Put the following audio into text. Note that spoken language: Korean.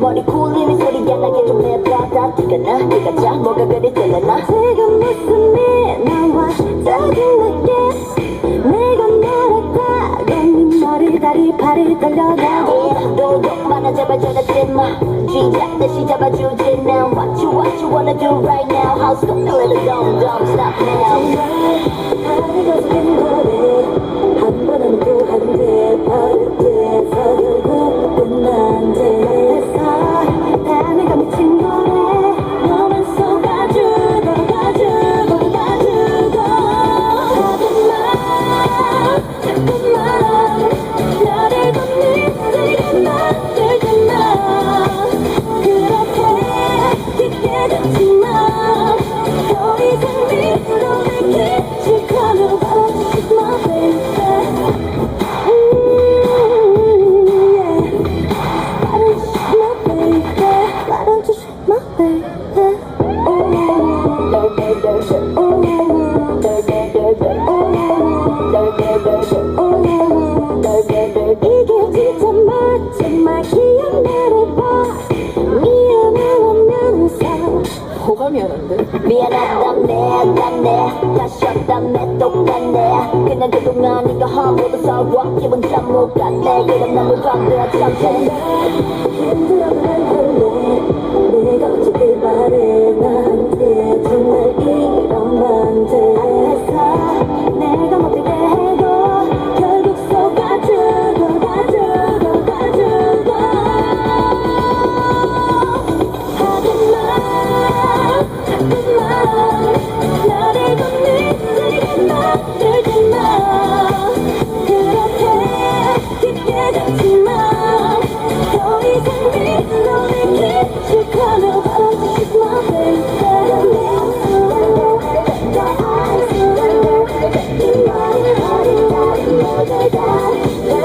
머리 굴리는 소리가 나게 좀 해봐 다 티가 나 네가 자 뭐가 그리 들려나 jabba jabba kid ma G yeah that she jabba ju jin now What you what you wanna do right now? House come little dumb dumb stop now. Tonight 이게 진짜 마지막 기억나를 봐 미안하면서 뭐가 미안한데? 미안하다네 다네 다시 없다네 똑같네 그냥 그동안 네가 싸워 기분 잘못 갔네 그럼 나물 반대야 참새 I'm gonna go to